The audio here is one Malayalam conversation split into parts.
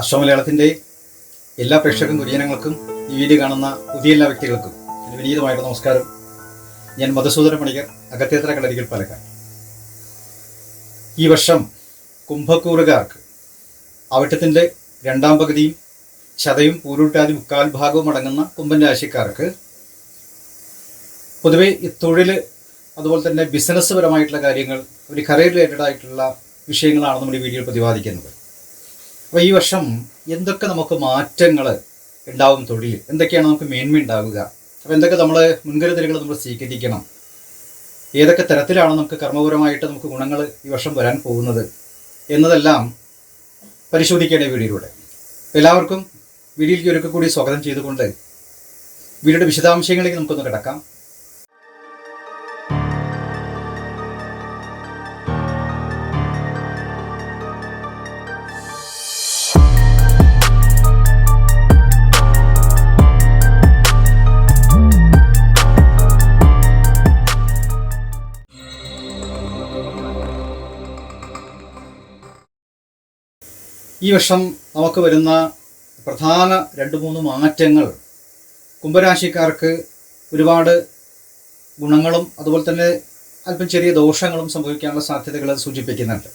അശ്വമലയാളത്തിന്റെ എല്ലാ പ്രേക്ഷകർക്കും ഗുരുജനങ്ങൾക്കും ഈ വീഡിയോ കാണുന്ന പുതിയ എല്ലാ വ്യക്തികൾക്കും വിനീതമായിട്ട് നമസ്കാരം. ഞാൻ മധുസൂദന പണിക്കർ അകത്തേത്ര കളരികൾ പാലക്കാട്. ഈ വർഷം കുംഭക്കൂറുകാർക്ക് അവിട്ടത്തിന്റെ രണ്ടാം പകുതിയും ശതയും പൂരുട്ടാതി മുക്കാൽ ഭാഗവും അടങ്ങുന്ന കുംഭൻ രാശിക്കാർക്ക് പൊതുവേ ഈ തൊഴിൽ അതുപോലെ തന്നെ ബിസിനസ് പരമായിട്ടുള്ള കാര്യങ്ങൾ ഒരു കറിയർ റിലേറ്റഡ് ആയിട്ടുള്ള വിഷയങ്ങളാണ് നമ്മുടെ വീഡിയോ വീഡിയോയിൽ പ്രതിപാദിക്കുന്നത്. അപ്പോൾ ഈ വർഷം എന്തൊക്കെ നമുക്ക് മാറ്റങ്ങൾ ഉണ്ടാവും തൊഴിൽ? എന്തൊക്കെയാണ് നമുക്ക് മേന്മ ഉണ്ടാവുക? അപ്പോൾ എന്തൊക്കെ നമ്മൾ മുൻകരുതലുകൾ നമ്മൾ സ്വീകരിക്കണം? ഏതൊക്കെ തരത്തിലാണ് നമുക്ക് കർമ്മപരമായിട്ട് നമുക്ക് ഗുണങ്ങൾ ഈ വർഷം വരാൻ പോകുന്നത് എന്നതെല്ലാം പരിശോധിക്കേണ്ട വീഡിയോയിലൂടെ. എല്ലാവർക്കും വീഡിയോയിലേക്ക് ഒരിക്കൽ കൂടി സ്വാഗതം ചെയ്തുകൊണ്ട് വീഡിയോയുടെ വിശദാംശങ്ങളിലേക്ക് നമുക്കൊന്ന് കിടക്കാം. ഈ വർഷം നമുക്ക് വരുന്ന പ്രധാന രണ്ട് മൂന്ന് മാറ്റങ്ങൾ കുംഭരാശിക്കാർക്ക് ഒരുപാട് ഗുണങ്ങളും അതുപോലെ തന്നെ അല്പം ചെറിയ ദോഷങ്ങളും സംഭവിക്കാനുള്ള സാധ്യതകൾ സൂചിപ്പിക്കുന്നുണ്ട്.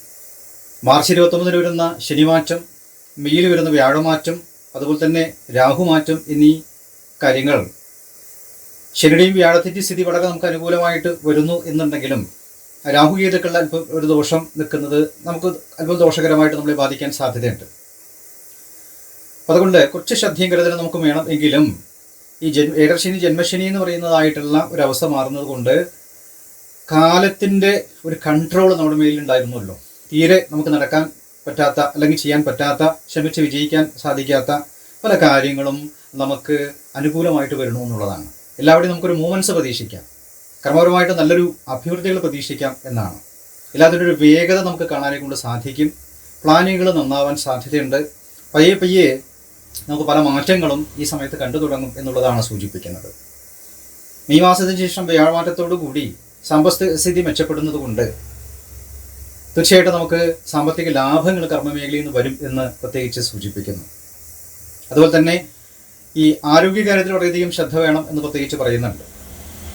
മാർച്ച് ഇരുപത്തൊമ്പതിന് വരുന്ന ശനിമാറ്റം മെയ്യിൽ വരുന്ന വ്യാഴമാറ്റം അതുപോലെ തന്നെ രാഹുമാറ്റം എന്നീ കാര്യങ്ങൾ ശനിയുടെയും വ്യാഴത്തിന്റെ സ്ഥിതി വളരെ നമുക്ക് അനുകൂലമായിട്ട് വരുന്നു എന്നുണ്ടെങ്കിലും രാഹു ഗീതക്കളുടെ അല്പം ഒരു ദോഷം നിൽക്കുന്നത് നമുക്ക് അല്പം ദോഷകരമായിട്ട് നമ്മളെ ബാധിക്കാൻ സാധ്യതയുണ്ട്. അതുകൊണ്ട് കുറച്ച് ശ്രദ്ധയും കരുതലും നമുക്ക് വേണം എങ്കിലും ഈ ജന്മ ഏഴർശനി ജന്മശനി എന്ന് പറയുന്നതായിട്ടുള്ള ഒരു അവസ്ഥ മാറുന്നത് കൊണ്ട് കാലത്തിന്റെ ഒരു കൺട്രോൾ നമ്മുടെ മേലിലുണ്ടായിരുന്നല്ലോ തീരെ നമുക്ക് നടക്കാൻ പറ്റാത്ത അല്ലെങ്കിൽ ചെയ്യാൻ പറ്റാത്ത ശ്രമിച്ച് വിജയിക്കാൻ സാധിക്കാത്ത പല കാര്യങ്ങളും നമുക്ക് അനുകൂലമായിട്ട് വരണമെന്നുള്ളതാണ്. എല്ലാവരുടെയും നമുക്കൊരു മൂവ്മെന്റ്സ് പ്രതീക്ഷിക്കാം. കർമ്മപരമായിട്ട് നല്ലൊരു അഭിവൃദ്ധികൾ പ്രതീക്ഷിക്കാം എന്നാണ്. ഇല്ലാത്തൊരു ഒരു വേഗത നമുക്ക് കാണാനേ കൊണ്ട് സാധിക്കും. പ്ലാനിങ്ങുകൾ നന്നാവാൻ സാധ്യതയുണ്ട്. പയ്യെ പയ്യെ നമുക്ക് പല മാറ്റങ്ങളും ഈ സമയത്ത് കണ്ടു തുടങ്ങും എന്നുള്ളതാണ് സൂചിപ്പിക്കുന്നത്. മെയ് മാസത്തിന് ശേഷം വ്യാഴമാറ്റത്തോടു കൂടി സമ്പസ്ഥിതി മെച്ചപ്പെടുന്നത് കൊണ്ട് തീർച്ചയായിട്ടും നമുക്ക് സാമ്പത്തിക ലാഭങ്ങൾ കർമ്മമേഖലയിൽ നിന്ന് വരും എന്ന് പ്രത്യേകിച്ച് സൂചിപ്പിക്കുന്നു. അതുപോലെ തന്നെ ഈ ആരോഗ്യകാര്യത്തിൽ വളരെയധികം ശ്രദ്ധ വേണം എന്ന് പ്രത്യേകിച്ച് പറയുന്നുണ്ട്.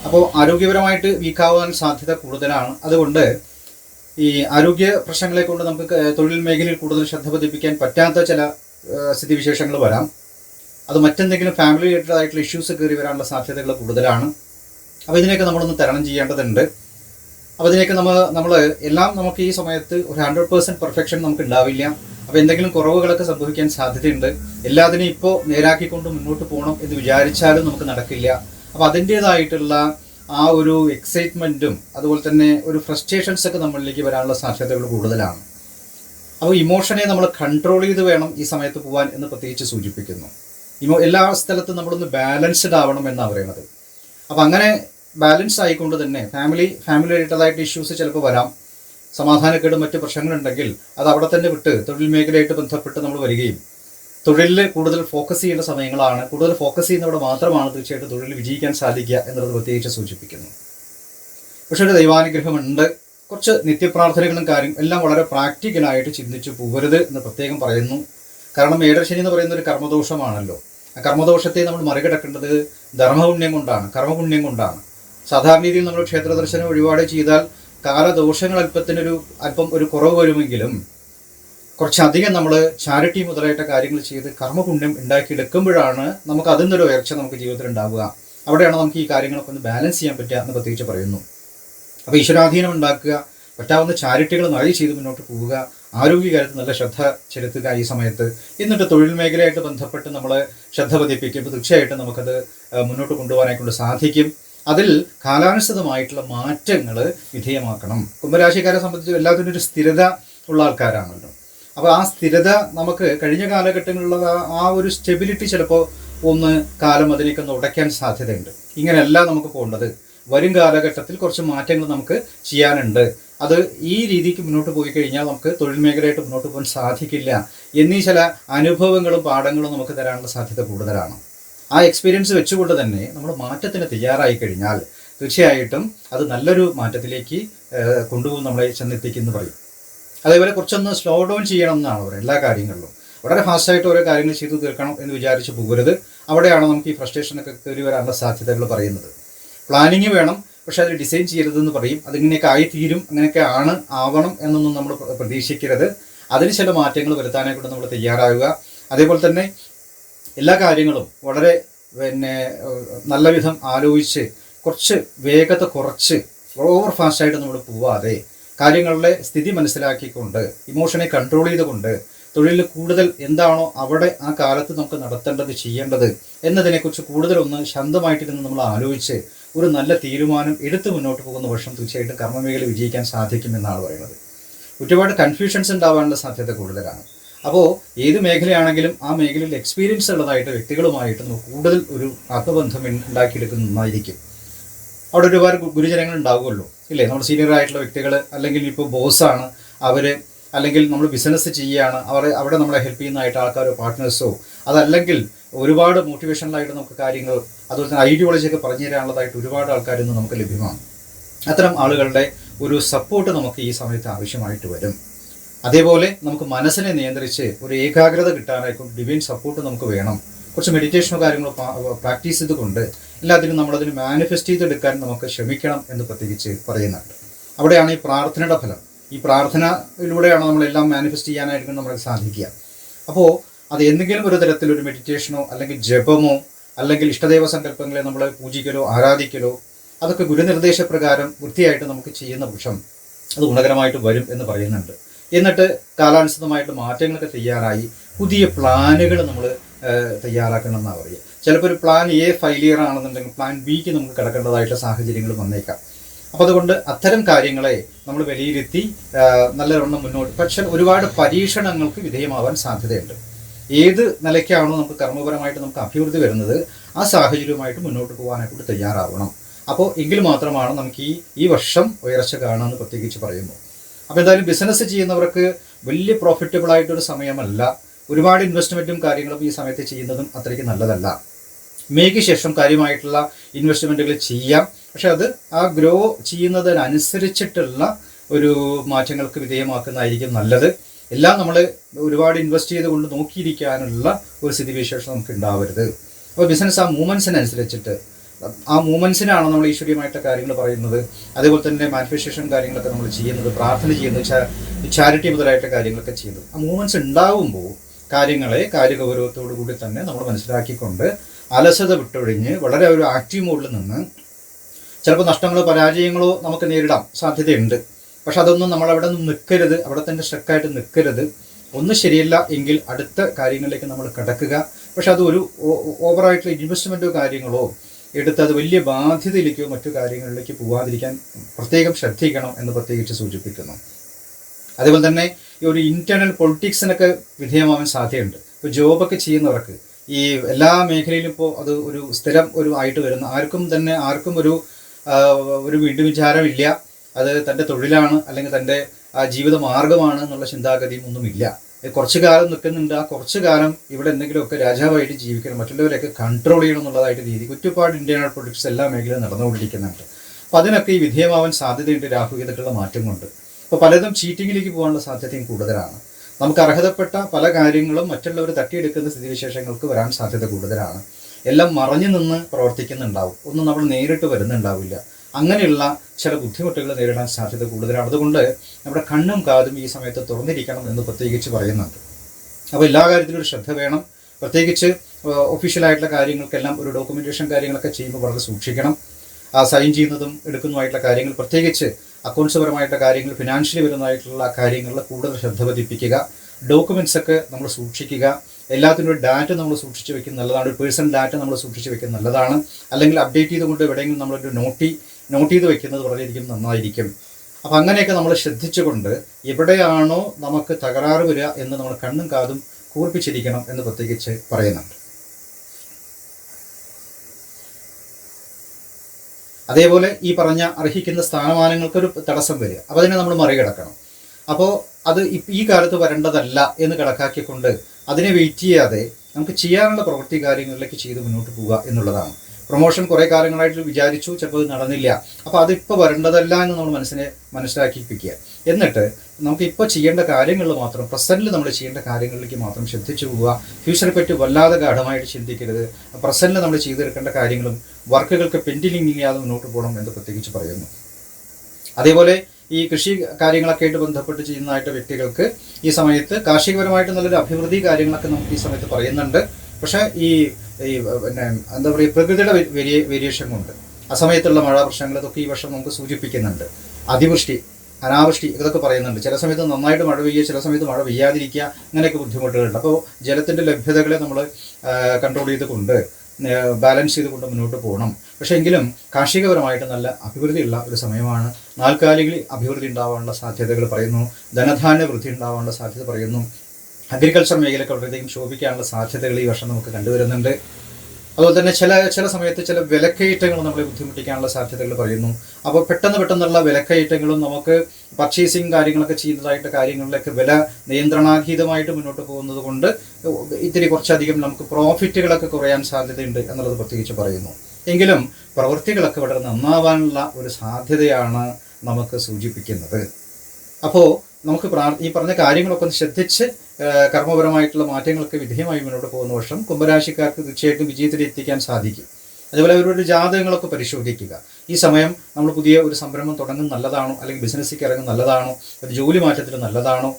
അപ്പോൾ ആരോഗ്യപരമായിട്ട് വീക്കാവാൻ സാധ്യത കൂടുതലാണ്. അതുകൊണ്ട് ഈ ആരോഗ്യ പ്രശ്നങ്ങളെ കൊണ്ട് നമുക്ക് തൊഴിൽ മേഖലയിൽ കൂടുതൽ ശ്രദ്ധ പതിപ്പിക്കാൻ പറ്റാത്ത ചില സ്ഥിതിവിശേഷങ്ങൾ വരാം. അത് മറ്റെന്തെങ്കിലും ഫാമിലി റിലേറ്റഡ് ആയിട്ടുള്ള ഇഷ്യൂസ് കയറി വരാനുള്ള സാധ്യതകൾ കൂടുതലാണ്. അപ്പോൾ ഇതിനെയൊക്കെ നമ്മളൊന്ന് തരണം ചെയ്യേണ്ടതുണ്ട്. അപ്പോൾ ഇതിനെയൊക്കെ നമ്മൾ നമ്മൾ എല്ലാം നമുക്ക് ഈ സമയത്ത് ഒരു ഹൺഡ്രഡ് പേഴ്സന്റ് പെർഫെക്ഷൻ നമുക്ക് ഉണ്ടാവില്ല. അപ്പോൾ എന്തെങ്കിലും കുറവുകളൊക്കെ സംഭവിക്കാൻ സാധ്യതയുണ്ട്. എല്ലാത്തിനും ഇപ്പോൾ നേരാക്കിക്കൊണ്ട് മുന്നോട്ട് പോകണം എന്ന് വിചാരിച്ചാലും നമുക്ക് നടക്കില്ല. അപ്പോൾ അതിന്റേതായിട്ടുള്ള ആ ഒരു എക്സൈറ്റ്മെന്റും അതുപോലെ തന്നെ ഒരു ഫ്രസ്ട്രേഷൻസ് ഒക്കെ നമ്മളിലേക്ക് വരാനുള്ള സാധ്യതകൾ കൂടുതലാണ്. അപ്പോൾ ഇമോഷനെ നമ്മൾ കൺട്രോൾ ചെയ്ത് വേണം ഈ സമയത്ത് പോകാൻ എന്ന് പ്രത്യേകിച്ച് സൂചിപ്പിക്കുന്നു. ഇമോ എല്ലാ സ്ഥലത്തും നമ്മളൊന്ന് ബാലൻസ്ഡ് ആവണം എന്നാണ് പറയുന്നത്. അപ്പോൾ അങ്ങനെ ബാലൻസ് ആയിക്കൊണ്ട് തന്നെ ഫാമിലി ഫാമിലി റിലേറ്റഡായിട്ട് ഇഷ്യൂസ് ചിലപ്പോൾ വരാം. സമാധാനക്കേടും മറ്റ് പ്രശ്നങ്ങളുണ്ടെങ്കിൽ അത് അവിടെ തന്നെ വിട്ട് തൊഴിൽ മേഖലയായിട്ട് ബന്ധപ്പെട്ട് നമ്മൾ വരികയും തൊഴിലിൽ കൂടുതൽ ഫോക്കസ് ചെയ്യേണ്ട സമയങ്ങളാണ്. കൂടുതൽ ഫോക്കസ് ചെയ്യുന്നവിടെ മാത്രമാണ് തീർച്ചയായിട്ടും തൊഴിൽ വിജയിക്കാൻ സാധിക്കുക എന്നുള്ളത് പ്രത്യേകിച്ച് സൂചിപ്പിക്കുന്നു. പക്ഷെ ഒരു ദൈവാനുഗ്രഹമുണ്ട്. കുറച്ച് നിത്യപ്രാർത്ഥനകളും കാര്യം എല്ലാം വളരെ പ്രാക്ടിക്കലായിട്ട് ചിന്തിച്ചു പോകരുത് എന്ന് പ്രത്യേകം പറയുന്നു. കാരണം ഏഴരശനി എന്ന് പറയുന്ന ഒരു കർമ്മദോഷമാണല്ലോ. ആ കർമ്മദോഷത്തെ നമ്മൾ മറികടക്കേണ്ടത് ധർമ്മപുണ്യം കൊണ്ടാണ് കർമ്മപുണ്യം കൊണ്ടാണ്. സാധാരണ രീതിയിൽ നമ്മൾ ക്ഷേത്ര ദർശനം വഴിപാട് ചെയ്താൽ കാലദോഷങ്ങൾ അല്പത്തിനൊരു അല്പം ഒരു കുറവ് വരുമെങ്കിലും കുറച്ചധികം നമ്മൾ ചാരിറ്റി മുതലായിട്ട് കാര്യങ്ങൾ ചെയ്ത് കർമ്മപുണ്യം ഉണ്ടാക്കിയെടുക്കുമ്പോഴാണ് നമുക്ക് അതിൽ നിന്നൊരു ഉയർച്ച നമുക്ക് ജീവിതത്തിൽ ഉണ്ടാവുക. അവിടെയാണ് നമുക്ക് ഈ കാര്യങ്ങളൊക്കെ ഒന്ന് ബാലൻസ് ചെയ്യാൻ പറ്റുക എന്ന് പ്രത്യേകിച്ച് പറയുന്നു. അപ്പോൾ ഈശ്വരാധീനം ഉണ്ടാക്കുക പറ്റാവുന്ന ചാരിറ്റികൾ നഴി ചെയ്ത് മുന്നോട്ട് പോവുക ആരോഗ്യകാര്യത്തിൽ നല്ല ശ്രദ്ധ ചെലുത്തുക ഈ സമയത്ത്. എന്നിട്ട് തൊഴിൽ മേഖലയായിട്ട് ബന്ധപ്പെട്ട് നമ്മൾ ശ്രദ്ധ പതിപ്പിക്കുമ്പോൾ തീർച്ചയായിട്ടും നമുക്കത് മുന്നോട്ട് കൊണ്ടുപോകാനായിക്കൊണ്ട് സാധിക്കും. അതിൽ കാലാനുസൃതമായിട്ടുള്ള മാറ്റങ്ങൾ വിധേയമാക്കണം. കുംഭരാശിക്കാരെ സംബന്ധിച്ച് എല്ലാത്തിനും ഒരു സ്ഥിരത ഉള്ള ആൾക്കാരാണല്ലോ. അപ്പോൾ ആ സ്ഥിരത നമുക്ക് കഴിഞ്ഞ കാലഘട്ടങ്ങളിലുള്ള ആ- ഒരു സ്റ്റെബിലിറ്റി ചിലപ്പോൾ ഒന്ന് കാലം അതിലേക്ക് ഒന്ന് ഉടയ്ക്കാൻ സാധ്യതയുണ്ട്. ഇങ്ങനെയല്ല നമുക്ക് പോകേണ്ടത്. വരും കാലഘട്ടത്തിൽ കുറച്ച് മാറ്റങ്ങൾ നമുക്ക് ചെയ്യാനുണ്ട്. അത് ഈ രീതിക്ക് മുന്നോട്ട് പോയി കഴിഞ്ഞാൽ നമുക്ക് തൊഴിൽ മേഖലയായിട്ട് മുന്നോട്ട് പോകാൻ സാധിക്കില്ല എന്നീ ചില അനുഭവങ്ങളും പാഠങ്ങളും നമുക്ക് തരാനുള്ള സാധ്യത കൂടുതലാണ്. ആ എക്സ്പീരിയൻസ് വെച്ചുകൊണ്ട് തന്നെ നമ്മൾ മാറ്റത്തിന് തയ്യാറായി കഴിഞ്ഞാൽ തീർച്ചയായിട്ടും അത് നല്ലൊരു മാറ്റത്തിലേക്ക് കൊണ്ടുപോകും നമ്മളെ ചെന്നെത്തിക്കുന്നു പറയും. അതേപോലെ കുറച്ചൊന്ന് സ്ലോ ഡൗൺ ചെയ്യണം എന്നാണ് പറയുന്നത് എല്ലാ കാര്യങ്ങളിലും. വളരെ ഫാസ്റ്റായിട്ട് ഓരോ കാര്യങ്ങൾ ചെയ്തു തീർക്കണം എന്ന് വിചാരിച്ച് പോകരുത്. അവിടെയാണ് നമുക്ക് ഈ ഫ്രസ്ട്രേഷനൊക്കെ കയറി വരാനുള്ള സാധ്യതകൾ പറയുന്നത്. പ്ലാനിങ് വേണം പക്ഷെ അത് ഡിസൈൻ ചെയ്യരുതെന്ന് പറയും. അതിങ്ങനെയൊക്കെ ആയിത്തീരും അങ്ങനെയൊക്കെ ആണ് ആവണം എന്നൊന്നും നമ്മൾ പ്രതീക്ഷിക്കരുത്. അതിന് ചില മാറ്റങ്ങൾ വരുത്താനായിട്ട് നമ്മൾ തയ്യാറാവുക. അതേപോലെ തന്നെ എല്ലാ കാര്യങ്ങളും വളരെ പിന്നെ നല്ല വിധം ആലോചിച്ച് കുറച്ച് വേഗത കുറച്ച് ഓവർ ഫാസ്റ്റായിട്ട് നമ്മൾ പോവാതെ കാര്യങ്ങളുടെ സ്ഥിതി മനസ്സിലാക്കിക്കൊണ്ട് ഇമോഷനെ കൺട്രോൾ ചെയ്തുകൊണ്ട് തൊഴിലിൽ കൂടുതൽ എന്താണോ അവിടെ ആ കാലത്ത് നമുക്ക് നടത്തേണ്ടത് ചെയ്യേണ്ടത് എന്നതിനെക്കുറിച്ച് കൂടുതലൊന്ന് ശാന്തമായിട്ടിരുന്ന് നമ്മൾ ആലോചിച്ച് ഒരു നല്ല തീരുമാനം എടുത്തു മുന്നോട്ട് പോകുന്ന വർഷം തീർച്ചയായിട്ടും കർമ്മമേഖല വിജയിക്കാൻ സാധിക്കുമെന്നാണ് പറയുന്നത്. ഒരുപാട് കൺഫ്യൂഷൻസ് ഉണ്ടാവാനുള്ള സാധ്യത കൂടുതലാണ്. അപ്പോൾ ഏത് മേഖലയാണെങ്കിലും ആ മേഖലയിൽ എക്സ്പീരിയൻസ് ഉള്ളതായിട്ട് വ്യക്തികളുമായിട്ട് നമുക്ക് കൂടുതൽ ഒരു ആത്മബന്ധം ഉണ്ടാക്കിയെടുക്കുന്നത് നന്നായിരിക്കും. അവിടെ ഒരുപാട് ഗുരുജനങ്ങൾ ഉണ്ടാവുമല്ലോ ഇല്ലേ? നമ്മൾ സീനിയർ ആയിട്ടുള്ള വ്യക്തികൾ അല്ലെങ്കിൽ ഇപ്പോൾ ബോസാണ് അവർ അല്ലെങ്കിൽ നമ്മൾ ബിസിനസ് ചെയ്യുകയാണ് അവർ അവിടെ നമ്മളെ ഹെൽപ്പ് ചെയ്യുന്നതായിട്ട് ആൾക്കാരോ പാർട്ട്നേഴ്സോ അതല്ലെങ്കിൽ ഒരുപാട് മോട്ടിവേഷണലായിട്ട് നമുക്ക് കാര്യങ്ങൾ അതുപോലെ തന്നെ ഐഡിയോളജിയൊക്കെ പറഞ്ഞു തരാനുള്ളതായിട്ട് ഒരുപാട് ആൾക്കാർ ഇന്ന് നമുക്ക് ലഭ്യമാണ്. അത്തരം ആളുകളുടെ ഒരു സപ്പോർട്ട് നമുക്ക് ഈ സമയത്ത് ആവശ്യമായിട്ട് വരും. അതേപോലെ നമുക്ക് മനസ്സിനെ നിയന്ത്രിച്ച് ഒരു ഏകാഗ്രത കിട്ടാനായിട്ട് ഡിവൈൻ സപ്പോർട്ട് നമുക്ക് വേണം. കുറച്ച് മെഡിറ്റേഷനോ കാര്യങ്ങളോ പ്രാക്ടീസ് ചെയ്തുകൊണ്ട് എല്ലാത്തിനും നമ്മളതിന് മാനിഫെസ്റ്റ് ചെയ്തെടുക്കാൻ നമുക്ക് ശ്രമിക്കണം എന്ന് പ്രത്യേകിച്ച് പറയുന്നുണ്ട്. അവിടെയാണ് ഈ പ്രാർത്ഥനയുടെ ഫലം. ഈ പ്രാർത്ഥനയിലൂടെയാണ് നമ്മളെല്ലാം മാനിഫെസ്റ്റ് ചെയ്യാനായിരിക്കും നമുക്ക് സാധിക്കുക. അപ്പോൾ അത് എന്തെങ്കിലും ഒരു തരത്തിൽ ഒരു മെഡിറ്റേഷനോ അല്ലെങ്കിൽ ജപമോ അല്ലെങ്കിൽ ഇഷ്ടദൈവ സങ്കല്പങ്ങളെ നമ്മൾ പൂജിക്കലോ ആരാധിക്കലോ അതൊക്കെ ഗുരുനിർദ്ദേശപ്രകാരം വൃത്തിയായിട്ട് നമുക്ക് ചെയ്യുന്ന പക്ഷം അത് ഗുണകരമായിട്ട് വരും എന്ന് പറയുന്നുണ്ട്. എന്നിട്ട് കാലാനുസൃതമായിട്ട് മാറ്റങ്ങളൊക്കെ തയ്യാറായി പുതിയ പ്ലാനുകൾ നമ്മൾ തയ്യാറാക്കണം എന്നാണ് പറയുക. ചിലപ്പോൾ ഒരു പ്ലാൻ എ ഫെയിലിയർ ആണെന്നുണ്ടെങ്കിൽ പ്ലാൻ ബിക്ക് നമുക്ക് കിടക്കേണ്ടതായിട്ടുള്ള സാഹചര്യങ്ങൾ വന്നേക്കാം. അപ്പോൾ അതുകൊണ്ട് അത്തരം കാര്യങ്ങളെ നമ്മൾ വിലയിരുത്തി നല്ല നല്ലവണ്ണം മുന്നോട്ട് പക്ഷെ ഒരുപാട് പരീക്ഷണങ്ങൾക്ക് വിധേയമാവാൻ സാധ്യതയുണ്ട്. ഏത് നിലയ്ക്കാണോ നമുക്ക് കർമ്മപരമായിട്ട് നമുക്ക് അഭിവൃദ്ധി വരുന്നത് ആ സാഹചര്യവുമായിട്ട് മുന്നോട്ട് പോകാനായിട്ട് തയ്യാറാവണം. അപ്പോൾ എങ്കിൽ മാത്രമാണ് നമുക്ക് ഈ ഈ വർഷം ഉയർച്ച കാണാമെന്ന് പ്രത്യേകിച്ച് പറയുന്നു അപ്പോൾ എന്തായാലും ബിസിനസ് ചെയ്യുന്നവർക്ക് വലിയ പ്രോഫിറ്റബിൾ ആയിട്ടൊരു സമയമല്ല. ഒരുപാട് ഇൻവെസ്റ്റ്മെന്റും കാര്യങ്ങളും ഈ സമയത്ത് ചെയ്യുന്നതും അത്രയ്ക്ക് നല്ലതല്ല. മേക്ക് ശേഷം കാര്യമായിട്ടുള്ള ഇൻവെസ്റ്റ്മെന്റുകൾ ചെയ്യാം. പക്ഷെ അത് ആ ഗ്രോ ചെയ്യുന്നതിനനുസരിച്ചിട്ടുള്ള ഒരു മാറ്റങ്ങൾക്ക് വിധേയമാക്കുന്നതായിരിക്കും നല്ലത്. എല്ലാം നമ്മൾ ഒരുപാട് ഇൻവെസ്റ്റ് ചെയ്തുകൊണ്ട് നോക്കിയിരിക്കാനുള്ള ഒരു സ്ഥിതിവിശേഷം നമുക്ക് ഉണ്ടാവരുത്. അപ്പോൾ ബിസിനസ് ആ മൂമെൻസിനനുസരിച്ചിട്ട് ആ മൂമെൻസിനാണ് നമ്മൾ ഈശ്വരീയമായിട്ട് കാര്യങ്ങൾ പറയുന്നത്. അതേപോലെ തന്നെ മാനിഫെസ്റ്റേഷൻ കാര്യങ്ങളൊക്കെ നമ്മൾ ചെയ്യുന്നത് പ്രാർത്ഥന ചെയ്യുന്നത് ചാരിറ്റി മുതലായിട്ട് കാര്യങ്ങളൊക്കെ ചെയ്യുന്നത്. ആ മൂമെൻസ് ഉണ്ടാവുമ്പോൾ കാര്യങ്ങളെ കാര്യഗൗരവത്തോടു കൂടി തന്നെ നമ്മൾ മനസ്സിലാക്കിക്കൊണ്ട് അലസത വിട്ടൊഴിഞ്ഞ് വളരെ ഒരു ആക്റ്റീവ് മോഡിൽ നിന്ന് ചിലപ്പോൾ നഷ്ടങ്ങളോ പരാജയങ്ങളോ നമുക്ക് നേരിടാം സാധ്യതയുണ്ട്. പക്ഷെ അതൊന്നും നമ്മൾ അവിടെ നിന്ന് നിൽക്കരുത്. അവിടെ തന്നെ സ്ട്രക്കായിട്ട് നിൽക്കരുത്. ഒന്ന് ശരിയല്ല എങ്കിൽ അടുത്ത കാര്യങ്ങളിലേക്ക് നമ്മൾ കിടക്കുക. പക്ഷെ അതൊരു ഓവറായിട്ടുള്ള ഇൻവെസ്റ്റ്മെന്റോ കാര്യങ്ങളോ എടുത്ത് അത് വലിയ ബാധ്യതയിലേക്കോ മറ്റു കാര്യങ്ങളിലേക്ക് പോവാതിരിക്കാൻ പ്രത്യേകം ശ്രദ്ധിക്കണം എന്ന് പ്രത്യേകിച്ച് സൂചിപ്പിക്കുന്നു. അതുപോലെ തന്നെ ഈ ഒരു ഇന്റേർണൽ പൊളിറ്റിക്സിനൊക്കെ വിധേയമാവാൻ സാധ്യതയുണ്ട്. ഇപ്പോൾ ജോബൊക്കെ ചെയ്യുന്നവർക്ക് ഈ എല്ലാ മേഖലയിലും ഇപ്പോൾ അത് ഒരു സ്ഥിരം ഒരു ആയിട്ട് വരുന്ന. ആർക്കും തന്നെ ആർക്കും ഒരു ഒരു വീണ്ടും വിചാരമില്ല അത് തന്റെ തൊഴിലാണ് അല്ലെങ്കിൽ തന്റെ ജീവിത മാർഗമാണ് എന്നുള്ള ചിന്താഗതിയും ഒന്നുമില്ല. കുറച്ച് കാലം നിൽക്കുന്നുണ്ട്. ആ കുറച്ച് കാലം ഇവിടെ എന്തെങ്കിലുമൊക്കെ രാജാവായിട്ട് ജീവിക്കണം മറ്റുള്ളവരെയൊക്കെ കൺട്രോൾ ചെയ്യണം എന്നുള്ളതായിട്ട് രീതി ഒറ്റപ്പാട് ഇന്ത്യൻ പൊളിറ്റിക്സ് എല്ലാ മേഖലയിലും നടന്നുകൊണ്ടിരിക്കുന്നുണ്ട്. അപ്പോൾ അതിനൊക്കെ ഈ വിധേയമാവാൻ സാധ്യതയുണ്ട്. രാഹുഗീതക്കുള്ള മാറ്റം കൊണ്ട് അപ്പോൾ പലതും ചീറ്റിങ്ങിലേക്ക് പോകാനുള്ള സാധ്യതയും കൂടുതലാണ്. നമുക്ക് അർഹതപ്പെട്ട പല കാര്യങ്ങളും മറ്റുള്ളവർ തട്ടിയെടുക്കുന്ന സ്ഥിതിവിശേഷങ്ങൾക്ക് വരാൻ സാധ്യത കൂടുതലാണ്. എല്ലാം മറഞ്ഞു നിന്ന് പ്രവർത്തിക്കുന്നുണ്ടാവും. ഒന്നും നമ്മൾ നേരിട്ട് വരുന്നുണ്ടാവില്ല. അങ്ങനെയുള്ള ചില ബുദ്ധിമുട്ടുകൾ നേരിടാൻ സാധ്യത കൂടുതലാണ്. അതുകൊണ്ട് നമ്മുടെ കണ്ണും കാതും ഈ സമയത്ത് തുറന്നിരിക്കണം എന്ന് പ്രത്യേകിച്ച് പറയുന്നുണ്ട്. അപ്പോൾ എല്ലാ കാര്യത്തിലും ഒരു ശ്രദ്ധ വേണം. പ്രത്യേകിച്ച് ഒഫീഷ്യലായിട്ടുള്ള കാര്യങ്ങൾക്കെല്ലാം ഒരു ഡോക്യുമെന്റേഷൻ കാര്യങ്ങളൊക്കെ ചെയ്യുമ്പോൾ വളരെ സൂക്ഷിക്കണം. ആ സൈൻ ചെയ്യുന്നതും എടുക്കുന്നതുമായിട്ടുള്ള കാര്യങ്ങൾ പ്രത്യേകിച്ച് അക്കൗണ്ട്സ് പരമായിട്ടുള്ള കാര്യങ്ങൾ ഫിനാൻഷ്യലി വരുന്നതായിട്ടുള്ള കാര്യങ്ങളിൽ കൂടുതൽ ശ്രദ്ധ പതിപ്പിക്കുക. ഡോക്യുമെന്റ്സ് ഒക്കെ നമ്മൾ സൂക്ഷിക്കുക. എല്ലാത്തിനും ഒരു ഡാറ്റ നമ്മൾ സൂക്ഷിച്ച് വെക്കുന്നത് നല്ലതാണ്. ഒരു പേഴ്സണൽ ഡാറ്റ നമ്മൾ സൂക്ഷിച്ച് വെക്കുന്നത് നല്ലതാണ്. അല്ലെങ്കിൽ അപ്ഡേറ്റ് ചെയ്തുകൊണ്ട് എവിടെയെങ്കിലും നമ്മളൊരു നോട്ടി നോട്ട് ചെയ്ത് വെക്കുന്നത് വളരെയധികം നന്നായിരിക്കും. അപ്പോൾ അങ്ങനെയൊക്കെ നമ്മൾ ശ്രദ്ധിച്ചുകൊണ്ട് എവിടെയാണോ നമുക്ക് തകരാറ് വരിക എന്ന് നമ്മൾ കണ്ണും കാതും കൂർപ്പിച്ചിരിക്കണം എന്ന് പ്രത്യേകിച്ച് പറയുന്നുണ്ട്. അതേപോലെ ഈ പറഞ്ഞ അർഹിക്കുന്ന സ്ഥാനമാനങ്ങൾക്കൊരു തടസ്സം വരിക. അപ്പോൾ അതിനെ നമ്മൾ മറികടക്കണം. അപ്പോൾ അത് ഈ കാലത്ത് വരേണ്ടതല്ല എന്ന് കണക്കാക്കിക്കൊണ്ട് അതിനെ വെയിറ്റ് ചെയ്യാതെ നമുക്ക് ചെയ്യാനുള്ള പ്രവൃത്തി കാര്യങ്ങളിലേക്ക് ചെയ്ത് മുന്നോട്ട് പോവുക എന്നുള്ളതാണ്. പ്രൊമോഷൻ കുറേ കാലങ്ങളായിട്ട് വിചാരിച്ചു ചിലപ്പോൾ അത് നടന്നില്ല. അപ്പോൾ അതിപ്പോൾ വരേണ്ടതല്ല എന്ന് നമ്മൾ മനസ്സിനെ മനസ്സിലാക്കിപ്പിക്കുക. എന്നിട്ട് നമുക്ക് ഇപ്പോൾ ചെയ്യേണ്ട കാര്യങ്ങളിൽ മാത്രം പ്രസന്റിൽ നമ്മൾ ചെയ്യേണ്ട കാര്യങ്ങളിലേക്ക് മാത്രം ശ്രദ്ധിച്ചു പോവുക. ഫ്യൂച്ചറെ പറ്റി വല്ലാതെ ഗാഠമായിട്ട് ചിന്തിക്കരുത്. പ്രസന്റിൽ നമ്മൾ ചെയ്തെടുക്കേണ്ട കാര്യങ്ങളും വർക്കുകൾക്ക് പെൻഡിലിംഗ് ഇല്ലാതെ മുന്നോട്ട് പോകണം എന്ന് പ്രത്യേകിച്ച് പറയുന്നു. അതേപോലെ ഈ കൃഷി കാര്യങ്ങളൊക്കെ ആയിട്ട് ബന്ധപ്പെട്ട് ചെയ്യുന്നതായിട്ട് വ്യക്തികൾക്ക് ഈ സമയത്ത് കാർഷികപരമായിട്ട് നല്ലൊരു അഭിവൃദ്ധി കാര്യങ്ങളൊക്കെ നമുക്ക് ഈ സമയത്ത് പറയുന്നുണ്ട്. പക്ഷേ ഈ ഈ പിന്നെ എന്താ പറയുക പ്രകൃതിയുടെ വേരിയ വേരിയേഷൻ കൊണ്ട് ആ സമയത്തുള്ള മഴ പ്രശ്നങ്ങൾ ഇതൊക്കെ ഈ വർഷം നമുക്ക് സൂചിപ്പിക്കുന്നുണ്ട്. അതിവൃഷ്ടി അനാവൃഷ്ടി ഇതൊക്കെ പറയുന്നുണ്ട്. ചില സമയത്ത് നന്നായിട്ട് മഴ പെയ്യുക ചില സമയത്ത് മഴ പെയ്യാതിരിക്കുക അങ്ങനെയൊക്കെ ബുദ്ധിമുട്ടുകളുണ്ട്. അപ്പോൾ ജലത്തിന്റെ ലഭ്യതകളെ നമ്മൾ കൺട്രോൾ ചെയ്തുകൊണ്ട് ബാലൻസ് ചെയ്തുകൊണ്ട് മുന്നോട്ട് പോകണം. പക്ഷേ എങ്കിലും കാർഷികപരമായിട്ട് നല്ല അഭിവൃദ്ധിയുള്ള ഒരു സമയമാണ്. നാൽക്കാലികളിൽ അഭിവൃദ്ധി ഉണ്ടാവാനുള്ള സാധ്യതകൾ പറയുന്നു. ധനധാന്യ വൃദ്ധി ഉണ്ടാവാനുള്ള സാധ്യത പറയുന്നു. അഗ്രികൾച്ചർ മേഖലയൊക്കെ വളരെയധികം ശോഭിക്കാനുള്ള സാധ്യതകൾ ഈ വർഷം നമുക്ക് കണ്ടുവരുന്നുണ്ട്. അതുപോലെ തന്നെ ചില ചില സമയത്ത് ചില വിലക്കയറ്റങ്ങൾ നമ്മളെ ബുദ്ധിമുട്ടിക്കാനുള്ള സാധ്യതകൾ പറയുന്നു. അപ്പോൾ പെട്ടെന്ന് പെട്ടെന്നുള്ള വിലക്കയറ്റങ്ങളും നമുക്ക് പർച്ചേസിങ് കാര്യങ്ങളൊക്കെ ചെയ്യുന്നതായിട്ട് കാര്യങ്ങളിലൊക്കെ വില നിയന്ത്രണാതീതമായിട്ട് മുന്നോട്ട് പോകുന്നത് കൊണ്ട് ഇത്തിരി കുറച്ചധികം നമുക്ക് പ്രോഫിറ്റുകളൊക്കെ കുറയാൻ സാധ്യതയുണ്ട് എന്നുള്ളത് പ്രത്യേകിച്ച് പറയുന്നു. എങ്കിലും പ്രവൃത്തികളൊക്കെ വളരെ നന്നാവാനുള്ള ഒരു സാധ്യതയാണ് നമുക്ക് സൂചിപ്പിക്കുന്നത്. അപ്പോൾ നമുക്ക് ഈ പറഞ്ഞ കാര്യങ്ങളൊക്കെ ഒന്ന് ശ്രദ്ധിച്ച് കർമ്മപരമായിട്ടുള്ള മാറ്റങ്ങൾക്ക് വിധേയമായി മുന്നോട്ട് പോകുന്ന വർഷം കുംഭരാശിക്കാർക്ക് തീർച്ചയായിട്ടും വിജയത്തിൽ എത്തിക്കാൻ സാധിക്കും. അതുപോലെ അവരുടെ ജാതകങ്ങളൊക്കെ പരിശോധിക്കുക. ഈ സമയം നമ്മൾ പുതിയ ഒരു സംരംഭം തുടങ്ങുന്ന നല്ലതാണോ? അല്ലെങ്കിൽ ബിസിനസ്സിലേക്ക് ഇറങ്ങുന്ന നല്ലതാണോ? അത് ജോലി മാറ്റത്തിന് നല്ലതാണോ?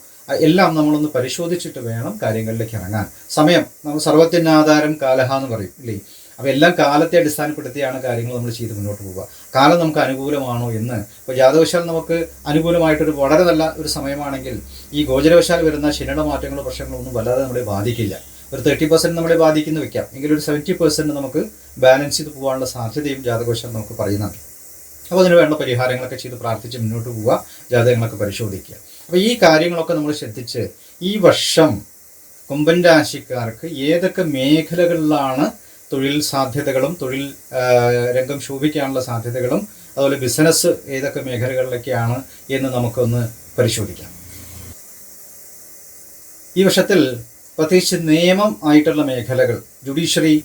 എല്ലാം നമ്മളൊന്ന് പരിശോധിച്ചിട്ട് വേണം കാര്യങ്ങളിലേക്ക് ഇറങ്ങാൻ. സമയം നമ്മൾ സർവത്തിനാധാരം കാലഹ എന്ന് പറയും ഇല്ലേ? അപ്പോൾ എല്ലാം കാലത്തെ അടിസ്ഥാനപ്പെടുത്തിയാണ് കാര്യങ്ങൾ നമ്മൾ ചെയ്ത് മുന്നോട്ട് പോവുക. കാലം നമുക്ക് അനുകൂലമാണോ എന്ന്. ഇപ്പോൾ ജാതവശാൽ നമുക്ക് അനുകൂലമായിട്ടൊരു വളരെ നല്ല ഒരു സമയമാണെങ്കിൽ ഈ ഗോചരവശാൽ വരുന്ന ശനിയുടെ മാറ്റങ്ങളോ പ്രശ്നങ്ങളോ ഒന്നും വല്ലാതെ നമ്മളെ ബാധിക്കില്ല. ഒരു തേർട്ടി പെർസെന്റ് നമ്മളെ ബാധിക്കുന്നു വെക്കാം. എങ്കിലും ഒരു സെവന്റി പെർസെന്റ് നമുക്ക് ബാലൻസ് ചെയ്ത് പോകാനുള്ള സാധ്യതയും ജാതകവശാൽ നമുക്ക് പറയുന്നുണ്ട്. അപ്പോൾ അതിന് വേണ്ട പരിഹാരങ്ങളൊക്കെ ചെയ്ത് പ്രാർത്ഥിച്ച് മുന്നോട്ട് പോവുക ജാതകങ്ങളൊക്കെ പരിശോധിക്കുക. അപ്പോൾ ഈ കാര്യങ്ങളൊക്കെ നമ്മൾ ശ്രദ്ധിച്ച് ഈ വർഷം കുംഭൻ രാശിക്കാർക്ക് ഏതൊക്കെ മേഖലകളിലാണ് തൊഴിൽ സാധ്യതകളും തൊഴിൽ രംഗം ശോഭിക്കാനുള്ള സാധ്യതകളും അതുപോലെ ബിസിനസ് ഏതൊക്കെ മേഖലകളിലൊക്കെയാണ് എന്ന് നമുക്കൊന്ന് പരിശോധിക്കാം. ഈ വർഷത്തിൽ പ്രത്യേകിച്ച് നിയമം ആയിട്ടുള്ള മേഖലകൾ ജുഡീഷ്യറി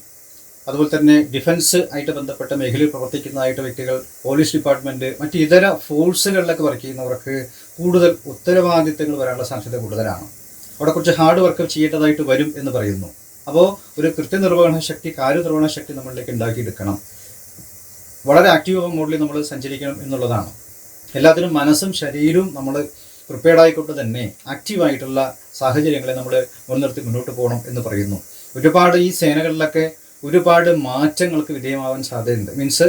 അതുപോലെ തന്നെ ഡിഫൻസ് ആയിട്ട് ബന്ധപ്പെട്ട മേഖലയിൽ പ്രവർത്തിക്കുന്നതായിട്ട് വ്യക്തികൾ പോലീസ് ഡിപ്പാർട്ട്മെന്റ് മറ്റ് ഇതര ഫോഴ്സുകളിലൊക്കെ വർക്ക് ചെയ്യുന്നവർക്ക് കൂടുതൽ ഉത്തരവാദിത്തങ്ങൾ വരാനുള്ള സാധ്യത കൂടുതലാണ്. അവിടെ കുറച്ച് ഹാർഡ് വർക്ക് ചെയ്യേണ്ടതായിട്ട് വരും എന്ന് പറയുന്നു. അപ്പോൾ ഒരു കൃത്യനിർവഹണ ശക്തി കാര്യനിർവഹണ ശക്തി നമ്മളിലേക്ക് ഉണ്ടാക്കിയെടുക്കണം. വളരെ ആക്റ്റീവ് മോഡിൽ നമ്മൾ സഞ്ചരിക്കണം എന്നുള്ളതാണ്. എല്ലാത്തിനും മനസ്സും ശരീരവും നമ്മൾ പ്രിപ്പയർഡ് ആയിക്കൊണ്ട് തന്നെ ആക്റ്റീവായിട്ടുള്ള സാഹചര്യങ്ങളെ നമ്മൾ മുൻനിർത്തി മുന്നോട്ട് പോകണം എന്ന് പറയുന്നു. ഒരുപാട് ഈ സേനകളിലൊക്കെ ഒരുപാട് മാറ്റങ്ങൾക്ക് വിധേയമാവാൻ സാധ്യതയുണ്ട്. മീൻസ്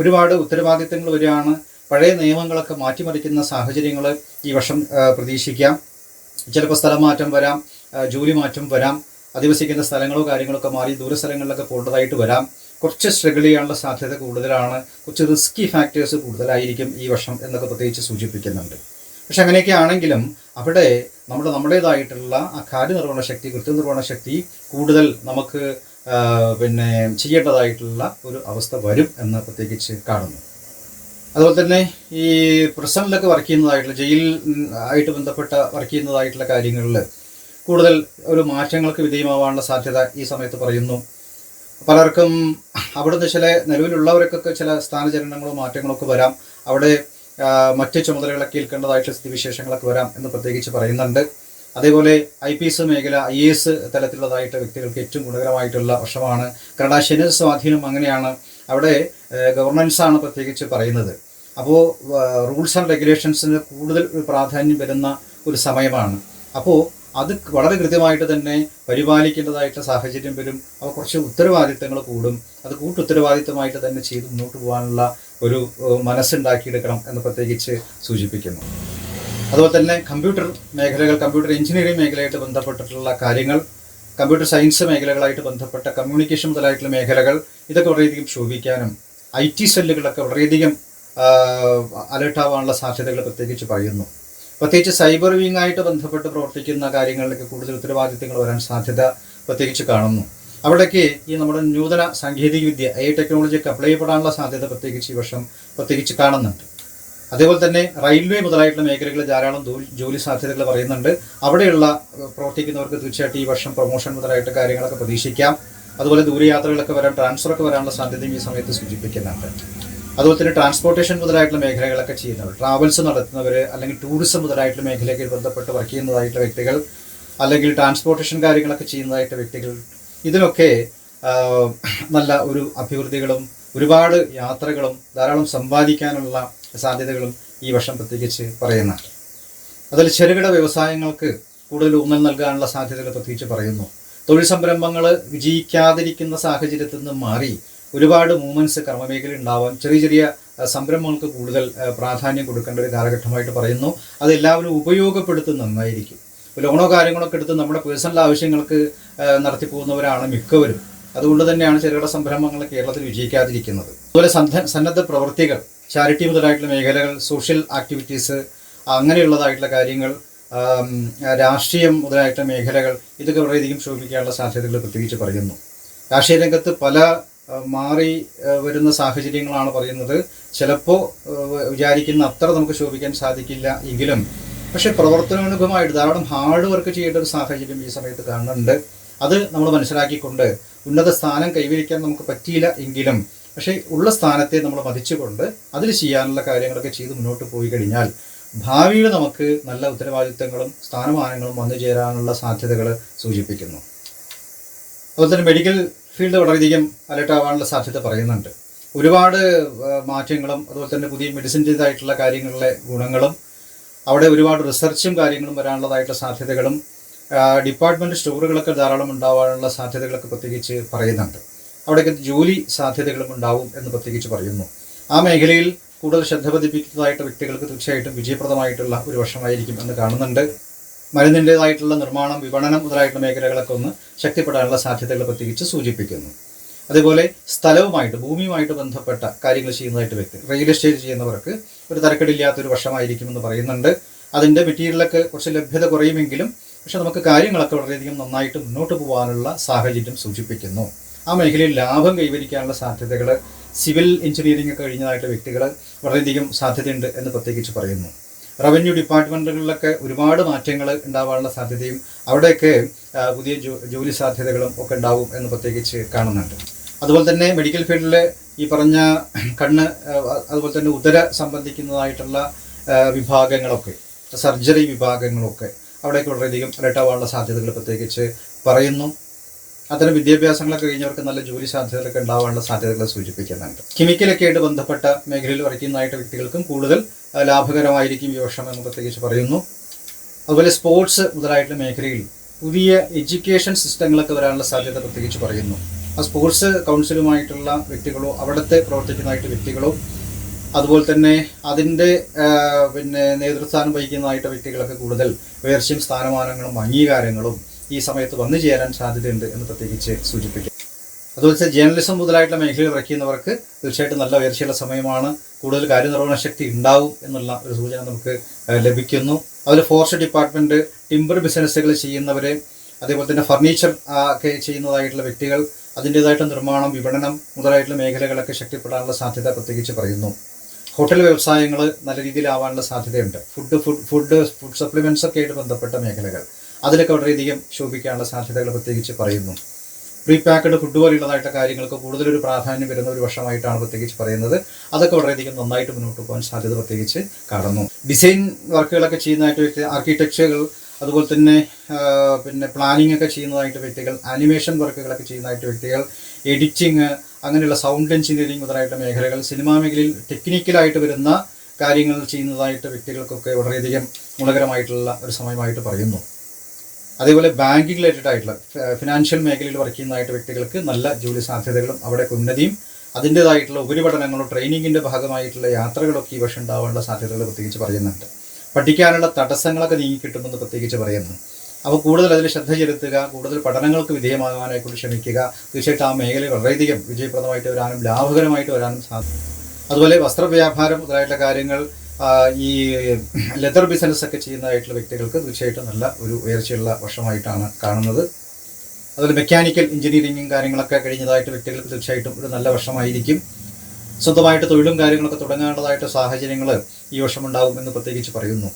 ഒരുപാട് ഉത്തരവാദിത്തങ്ങൾ വരികയാണ്. പഴയ നിയമങ്ങളൊക്കെ മാറ്റിമറിക്കുന്ന സാഹചര്യങ്ങൾ ഈ വർഷം പ്രതീക്ഷിക്കാം. ചിലപ്പോൾ സ്ഥലം മാറ്റം വരാം ജോലി മാറ്റം വരാം. അധിവസിക്കുന്ന സ്ഥലങ്ങളോ കാര്യങ്ങളൊക്കെ മാറി ദൂരസ്ഥലങ്ങളിലൊക്കെ പോകേണ്ടതായിട്ട് വരാം. കുറച്ച് സ്ട്രഗിൾ ചെയ്യാനുള്ള സാധ്യത കൂടുതലാണ്. കുറച്ച് റിസ്കി ഫാക്ടേഴ്സ് കൂടുതലായിരിക്കും ഈ വർഷം എന്നൊക്കെ പ്രത്യേകിച്ച് സൂചിപ്പിക്കുന്നുണ്ട്. പക്ഷെ അങ്ങനെയൊക്കെ ആണെങ്കിലും അവിടെ നമ്മുടെ നമ്മുടേതായിട്ടുള്ള ആ കാര്യനിർവഹണ ശക്തി കൃത്യനിർവഹണ ശക്തി കൂടുതൽ നമുക്ക് പിന്നെ ചെയ്യേണ്ടതായിട്ടുള്ള ഒരു അവസ്ഥ വരും എന്ന് പ്രത്യേകിച്ച് കാണുന്നു. അതുപോലെ തന്നെ ഈ പ്രസന്റിലൊക്കെ വർക്ക് ചെയ്യുന്നതായിട്ടുള്ള ജയിൽ ആയിട്ട് ബന്ധപ്പെട്ട വർക്ക് ചെയ്യുന്നതായിട്ടുള്ള കാര്യങ്ങളിൽ കൂടുതൽ ഒരു മാറ്റങ്ങൾക്ക് വിധേയമാവാനുള്ള സാധ്യത ഈ സമയത്ത് പറയുന്നു. പലർക്കും അവിടുന്ന് ചില നിലവിലുള്ളവർക്കൊക്കെ ചില സ്ഥാനചലനങ്ങളോ മാറ്റങ്ങളോ ഒക്കെ വരാം. അവിടെ മറ്റ് ചുമതലകളൊക്കെ ഏൽക്കേണ്ടതായിട്ടുള്ള സ്ഥിതിവിശേഷങ്ങളൊക്കെ വരാം എന്ന് പ്രത്യേകിച്ച് പറയുന്നുണ്ട്. അതേപോലെ ഐ പി എസ് മേഖല ഐ എ എസ് തലത്തിലുള്ളതായിട്ട് വ്യക്തികൾക്ക് ഏറ്റവും ഗുണകരമായിട്ടുള്ള വർഷമാണ്. കാരണം ശനി സ്വാധീനം അങ്ങനെയാണ്. അവിടെ ഗവർണൻസ് ആണ് പ്രത്യേകിച്ച് പറയുന്നത്. അപ്പോൾ റൂൾസ് ആൻഡ് റെഗുലേഷൻസിന് കൂടുതൽ പ്രാധാന്യം വരുന്ന ഒരു സമയമാണ്. അപ്പോൾ അത് വളരെ കൃത്യമായിട്ട് തന്നെ പരിപാലിക്കേണ്ടതായിട്ട് സാഹചര്യം വരും. അവ കുറച്ച് ഉത്തരവാദിത്തങ്ങൾ കൂടും. അത് കൂട്ടുത്തരവാദിത്തമായിട്ട് തന്നെ ചെയ്ത് മുന്നോട്ട് പോകാനുള്ള ഒരു മനസ്സുണ്ടാക്കിയെടുക്കണം എന്ന് പ്രത്യേകിച്ച് സൂചിപ്പിക്കുന്നു. അതുപോലെ തന്നെ കമ്പ്യൂട്ടർ മേഖലകൾ കമ്പ്യൂട്ടർ എഞ്ചിനീയറിംഗ് മേഖലയായിട്ട് ബന്ധപ്പെട്ടിട്ടുള്ള കാര്യങ്ങൾ കമ്പ്യൂട്ടർ സയൻസ് മേഖലകളായിട്ട് ബന്ധപ്പെട്ട കമ്മ്യൂണിക്കേഷൻ മുതലായിട്ടുള്ള മേഖലകൾ ഇതൊക്കെ വളരെയധികം ശോഭിക്കാനും ഐ ടി സെല്ലുകളൊക്കെ വളരെയധികം അലേർട്ടാവാനുള്ള സാധ്യതകൾ പ്രത്യേകിച്ച് പറയുന്നു. പ്രത്യേകിച്ച് സൈബർ വിങ് ആയിട്ട് ബന്ധപ്പെട്ട് പ്രവർത്തിക്കുന്ന കാര്യങ്ങളിലൊക്കെ കൂടുതൽ ഉത്തരവാദിത്തങ്ങൾ വരാൻ സാധ്യത പ്രത്യേകിച്ച് കാണുന്നു. അവിടേക്ക് ഈ നമ്മുടെ നൂതന സാങ്കേതിക വിദ്യ എ ടെക്നോളജിയൊക്കെ അപ്ലൈ ചെയ്യപ്പെടാനുള്ള സാധ്യത പ്രത്യേകിച്ച് ഈ വർഷം പ്രത്യേകിച്ച് കാണുന്നുണ്ട്. അതേപോലെ തന്നെ റെയിൽവേ മുതലായിട്ടുള്ള മേഖലകളിൽ ധാരാളം ജോലി- സാധ്യതകൾ പറയുന്നുണ്ട്. അവിടെയുള്ള പ്രവർത്തിക്കുന്നവർക്ക് തീർച്ചയായിട്ടും ഈ വർഷം പ്രൊമോഷൻ മുതലായിട്ട് കാര്യങ്ങളൊക്കെ പ്രതീക്ഷിക്കാം. അതുപോലെ ദൂരയാത്രകളൊക്കെ വരാൻ ട്രാൻസ്ഫറൊക്കെ വരാനുള്ള സാധ്യതയും ഈ സമയത്ത് സൂചിപ്പിക്കുന്നുണ്ട്. അതുപോലെ തന്നെ ട്രാൻസ്പോർട്ടേഷൻ മുതലായിട്ടുള്ള മേഖലകളൊക്കെ ചെയ്യുന്നവർ ട്രാവൽസ് നടത്തുന്നവർ അല്ലെങ്കിൽ ടൂറിസം മുതലായിട്ടുള്ള മേഖലയ്ക്ക് ബന്ധപ്പെട്ട് വർക്ക് ചെയ്യുന്നതായിട്ടുള്ള വ്യക്തികൾ അല്ലെങ്കിൽ ട്രാൻസ്പോർട്ടേഷൻ കാര്യങ്ങളൊക്കെ ചെയ്യുന്നതായിട്ട് വ്യക്തികൾ ഇതിനൊക്കെ നല്ല ഒരു അഭിവൃദ്ധികളും ഒരുപാട് യാത്രകളും ധാരാളം സമ്പാദിക്കാനുള്ള സാധ്യതകളും ഈ വർഷം പ്രത്യേകിച്ച് പറയുന്നുണ്ട്. അതിൽ ചെറുകിട വ്യവസായങ്ങൾക്ക് കൂടുതൽ ഊന്നൽ നൽകാനുള്ള സാധ്യതകൾ പ്രത്യേകിച്ച് പറയുന്നു. തൊഴിൽ സംരംഭങ്ങൾ വിജയിക്കാതിരിക്കുന്ന സാഹചര്യത്തിൽ നിന്ന് മാറി ഒരുപാട് മൂവ്മെന്റ്സ് കർമ്മമേഖല ഉണ്ടാവാം. ചെറിയ ചെറിയ സംരംഭങ്ങൾക്ക് കൂടുതൽ പ്രാധാന്യം കൊടുക്കേണ്ട ഒരു കാലഘട്ടമായിട്ട് പറയുന്നു. അത് എല്ലാവരും ഉപയോഗപ്പെടുത്തുന്ന നന്നായിരിക്കും ലോണോ കാര്യങ്ങളൊക്കെ എടുത്ത് നമ്മുടെ പേഴ്സണൽ ആവശ്യങ്ങൾക്ക് നടത്തി പോകുന്നവരാണ് മിക്കവരും. അതുകൊണ്ട് തന്നെയാണ് ചെറുകിട സംരംഭങ്ങൾ കേരളത്തിൽ വിജയിക്കാതിരിക്കുന്നത്. അതുപോലെ സന്നദ്ധ പ്രവർത്തികൾ ചാരിറ്റി മുതലായിട്ടുള്ള മേഖലകൾ സോഷ്യൽ ആക്ടിവിറ്റീസ് അങ്ങനെയുള്ളതായിട്ടുള്ള കാര്യങ്ങൾ രാഷ്ട്രീയം മുതലായിട്ടുള്ള മേഖലകൾ ഇതൊക്കെ വളരെയധികം ശോഭിക്കാനുള്ള സാധ്യതകൾ പ്രത്യേകിച്ച് പറയുന്നു. രാഷ്ട്രീയ രംഗത്ത് പല മാറി വരുന്ന സാഹചര്യങ്ങളാണ് പറയുന്നത്. ചിലപ്പോൾ വിചാരിക്കുന്ന അത്ര നമുക്ക് ശോഭിക്കാൻ സാധിക്കില്ല എങ്കിലും പക്ഷെ പ്രവർത്തനോന്മുഖമായിട്ട് ധാരാളം ഹാർഡ് വർക്ക് ചെയ്യേണ്ട ഒരു സാഹചര്യം ഈ സമയത്ത് കാണുന്നുണ്ട്. അത് നമ്മൾ മനസ്സിലാക്കിക്കൊണ്ട് ഉന്നത സ്ഥാനം കൈവരിക്കാൻ നമുക്ക് പറ്റിയില്ല എങ്കിലും പക്ഷേ ഉള്ള സ്ഥാനത്തെ നമ്മൾ മതിച്ചുകൊണ്ട് അതിൽ ചെയ്യാനുള്ള കാര്യങ്ങളൊക്കെ ചെയ്ത് മുന്നോട്ട് പോയി കഴിഞ്ഞാൽ ഭാവിയിൽ നമുക്ക് നല്ല ഉത്തരവാദിത്തങ്ങളും സ്ഥാനമാനങ്ങളും വന്നു ചേരാനുള്ള സാധ്യതകൾ സൂചിപ്പിക്കുന്നു. അതുപോലെ തന്നെ മെഡിക്കൽ ഫീൽഡ് വളരെയധികം അലർട്ടാവാനുള്ള സാധ്യത പറയുന്നുണ്ട്. ഒരുപാട് മാറ്റങ്ങളും അതുപോലെ തന്നെ പുതിയ മെഡിസിന്റേതായിട്ടുള്ള കാര്യങ്ങളിലെ ഗുണങ്ങളും അവിടെ ഒരുപാട് റിസർച്ചും കാര്യങ്ങളും വരാനുള്ളതായിട്ടുള്ള സാധ്യതകളും ഡിപ്പാർട്ട്മെന്റ് സ്റ്റോറുകളൊക്കെ ധാരാളം ഉണ്ടാവാനുള്ള സാധ്യതകളൊക്കെ പ്രത്യേകിച്ച് പറയുന്നുണ്ട്. അവിടെയൊക്കെ ജോലി സാധ്യതകളും ഉണ്ടാവും എന്ന് പ്രത്യേകിച്ച് പറയുന്നു. ആ മേഖലയിൽ കൂടുതൽ ശ്രദ്ധ പതിപ്പിക്കുന്നതായിട്ട് വ്യക്തികൾക്ക് തീർച്ചയായിട്ടും വിജയപ്രദമായിട്ടുള്ള ഒരു വർഷമായിരിക്കും എന്ന് കാണുന്നുണ്ട്. മരുന്നിന്റെതായിട്ടുള്ള നിർമ്മാണം വിപണനം മുതലായിട്ടുള്ള മേഖലകളൊക്കെ ഒന്ന് ശക്തിപ്പെടാനുള്ള സാധ്യതകൾ പ്രത്യേകിച്ച് സൂചിപ്പിക്കുന്നു. അതുപോലെ സ്ഥലവുമായിട്ട് ഭൂമിയുമായിട്ട് ബന്ധപ്പെട്ട കാര്യങ്ങൾ ചെയ്യുന്നതായിട്ട് വ്യക്തി റിയൽ എസ്റ്റേറ്റ് ചെയ്യുന്നവർക്ക് ഒരു തരക്കെടില്ലാത്തൊരു വർഷമായിരിക്കുമെന്ന് പറയുന്നുണ്ട്. അതിന്റെ മെറ്റീരിയലൊക്കെ കുറച്ച് ലഭ്യത കുറയുമെങ്കിലും പക്ഷെ നമുക്ക് കാര്യങ്ങളൊക്കെ വളരെയധികം നന്നായിട്ട് മുന്നോട്ട് പോകാനുള്ള സാഹചര്യം സൂചിപ്പിക്കുന്നു. ആ മേഖലയിൽ ലാഭം കൈവരിക്കാനുള്ള സാധ്യതകൾ സിവിൽ എഞ്ചിനീയറിംഗ് ഒക്കെ കഴിഞ്ഞതായിട്ട് വ്യക്തികൾ വളരെയധികം സാധ്യതയുണ്ട് എന്ന് പ്രത്യേകിച്ച് പറയുന്നു. റവന്യൂ ഡിപ്പാർട്ട്മെന്റുകളിലൊക്കെ ഒരുപാട് മാറ്റങ്ങൾ ഉണ്ടാവാനുള്ള സാധ്യതയും അവിടെയൊക്കെ പുതിയ ജോലി സാധ്യതകളും ഒക്കെ ഉണ്ടാവും എന്ന് പ്രത്യേകിച്ച് കാണുന്നുണ്ട്. അതുപോലെ തന്നെ മെഡിക്കൽ ഫീൽഡിൽ ഈ പറഞ്ഞ കണ്ണ് അതുപോലെ തന്നെ ഉദര സംബന്ധിക്കുന്നതായിട്ടുള്ള വിഭാഗങ്ങളൊക്കെ സർജറി വിഭാഗങ്ങളൊക്കെ അവിടെയൊക്കെ വളരെയധികം അലർട്ടാവാനുള്ള സാധ്യതകൾ പ്രത്യേകിച്ച് പറയുന്നു. അത്തരം വിദ്യാഭ്യാസങ്ങളൊക്കെ കഴിഞ്ഞവർക്ക് നല്ല ജോലി സാധ്യതകളൊക്കെ ഉണ്ടാവാനുള്ള സാധ്യതകൾ സൂചിപ്പിക്കുന്നുണ്ട്. കെമിക്കലൊക്കെ ആയിട്ട് ബന്ധപ്പെട്ട മേഖലയിൽ വരയ്ക്കുന്നതായിട്ട് വ്യക്തികൾക്കും കൂടുതൽ ലാഭകരമായിരിക്കും ഈ വർഷം എന്ന് പ്രത്യേകിച്ച് പറയുന്നു. അതുപോലെ സ്പോർട്സ് മുതലായിട്ടുള്ള മേഖലയിൽ പുതിയ എഡ്യൂക്കേഷൻ സിസ്റ്റങ്ങളൊക്കെ വരാനുള്ള സാധ്യത പ്രത്യേകിച്ച് പറയുന്നു. ആ സ്പോർട്സ് കൗൺസിലുമായിട്ടുള്ള വ്യക്തികളോ അവിടുത്തെ പ്രവർത്തിക്കുന്നതായിട്ട് വ്യക്തികളോ അതുപോലെ തന്നെ അതിന്റെ പിന്നെ നേതൃസ്ഥാനം വഹിക്കുന്നതായിട്ട് വ്യക്തികളൊക്കെ കൂടുതൽ ഉയർച്ചയും സ്ഥാനമാനങ്ങളും അംഗീകാരങ്ങളും ഈ സമയത്ത് വന്നു ചേരാൻ സാധ്യതയുണ്ട് എന്ന് പ്രത്യേകിച്ച് സൂചിപ്പിക്കും. അതുപോലെ ജേർണലിസം മുതലായിട്ടുള്ള മേഖലയിൽ ഇറക്കിയുന്നവർക്ക് തീർച്ചയായിട്ടും നല്ല ഉയർച്ചയുള്ള സമയമാണ്. കൂടുതൽ കാര്യനിർവഹണ ശക്തി ഉണ്ടാവും എന്നുള്ള ഒരു സൂചന നമുക്ക് ലഭിക്കുന്നു. അതുപോലെ ഫോറസ്റ്റ് ഡിപ്പാർട്ട്മെന്റ് ടിമ്പർ ബിസിനസ്സുകൾ ചെയ്യുന്നവർ അതേപോലെ തന്നെ ഫർണിച്ചർ ഒക്കെ ചെയ്യുന്നതായിട്ടുള്ള വ്യക്തികൾ അതിന്റേതായിട്ടുള്ള നിർമ്മാണം വിപണനം മുതലായിട്ടുള്ള മേഖലകളൊക്കെ ശക്തിപ്പെടാനുള്ള സാധ്യത പ്രത്യേകിച്ച് പറയുന്നു. ഹോട്ടൽ വ്യവസായങ്ങൾ നല്ല രീതിയിലാവാനുള്ള സാധ്യതയുണ്ട്. Food food food food supplements ഒക്കെ ആയിട്ട് ബന്ധപ്പെട്ട മേഖലകൾ. അതിലൊക്കെ വളരെയധികം ശോഭിക്കാനുള്ള സാധ്യതകൾ പ്രത്യേകിച്ച് പറയുന്നു. പ്രീ പാക്ക്ഡ് ഫുഡ് പോലെയുള്ളതായിട്ട് കാര്യങ്ങൾക്ക് കൂടുതലൊരു പ്രാധാന്യം വരുന്ന ഒരു വർഷമായിട്ടാണ് പ്രത്യേകിച്ച് പറയുന്നത്. അതൊക്കെ വളരെയധികം നന്നായിട്ട് മുന്നോട്ട് പോകാൻ സാധ്യത പ്രത്യേകിച്ച് കാണുന്നു. ഡിസൈൻ വർക്കുകളൊക്കെ ചെയ്യുന്നതായിട്ട് വ്യക്തി ആർക്കിടെക്ചറുകൾ അതുപോലെ തന്നെ പിന്നെ പ്ലാനിംഗ് ഒക്കെ ചെയ്യുന്നതായിട്ട് വ്യക്തികൾ ആനിമേഷൻ വർക്കുകളൊക്കെ ചെയ്യുന്നതായിട്ട് വ്യക്തികൾ എഡിറ്റിങ് അങ്ങനെയുള്ള സൗണ്ട് എഞ്ചിനീയറിംഗ് മുതലായിട്ട് മേഖലകൾ സിനിമാ മേഖലയിൽ ടെക്നിക്കലായിട്ട് വരുന്ന കാര്യങ്ങൾ ചെയ്യുന്നതായിട്ട് വ്യക്തികൾക്കൊക്കെ വളരെയധികം ഗുണകരമായിട്ടുള്ള ഒരു സമയമായിട്ട് പറയുന്നു. അതേപോലെ ബാങ്കിങ് റിലേറ്റഡ് ആയിട്ടുള്ള ഫിനാൻഷ്യൽ മേഖലയിൽ വർക്ക് ചെയ്യുന്നതായിട്ട് വ്യക്തികൾക്ക് നല്ല ജോലി സാധ്യതകളും അവിടെ ഉന്നതിയും അതിന്റെതായിട്ടുള്ള ഉപരിപഠനങ്ങളും ട്രെയിനിങ്ങിന്റെ ഭാഗമായിട്ടുള്ള യാത്രകളൊക്കെ ഈ വർഷം ഉണ്ടാവാനുള്ള സാധ്യതകൾ പ്രത്യേകിച്ച് പറയുന്നുണ്ട്. പഠിക്കാനുള്ള തടസ്സങ്ങളൊക്കെ നീങ്ങിക്കിട്ടുമെന്ന് പ്രത്യേകിച്ച് പറയുന്നു. അപ്പോൾ കൂടുതൽ അതിൽ ശ്രദ്ധ ചെലുത്തുക കൂടുതൽ പഠനങ്ങൾക്ക് വിധേയമാകാനായിക്കൊണ്ട് ശ്രമിക്കുക തീർച്ചയായിട്ടും ആ മേഖലയിൽ വളരെയധികം വിജയപ്രദമായിട്ട് വരാനും ലാഭകരമായിട്ട് വരാനും സാധിക്കും അതുപോലെ വസ്ത്രവ്യാപാരം മുതലായിട്ടുള്ള കാര്യങ്ങൾ ഈ ലെതർ ബിസിനസ് ഒക്കെ ചെയ്യുന്നതായിട്ടുള്ള വ്യക്തികൾക്ക് തീർച്ചയായിട്ടും നല്ല ഒരു ഉയർച്ചയുള്ള വർഷമായിട്ടാണ് കാണുന്നത്. അതുപോലെ മെക്കാനിക്കൽ എഞ്ചിനീയറിംഗും കാര്യങ്ങളൊക്കെ കഴിഞ്ഞതായിട്ട് വ്യക്തികൾക്ക് തീർച്ചയായിട്ടും ഒരു നല്ല വർഷമായിരിക്കും. സ്വന്തമായിട്ട് തൊഴിലും കാര്യങ്ങളൊക്കെ തുടങ്ങാനുള്ളതായിട്ട് സാഹചര്യങ്ങൾ ഈ വർഷം ഉണ്ടാകും എന്ന് പ്രത്യേകിച്ച് പറയുന്നു.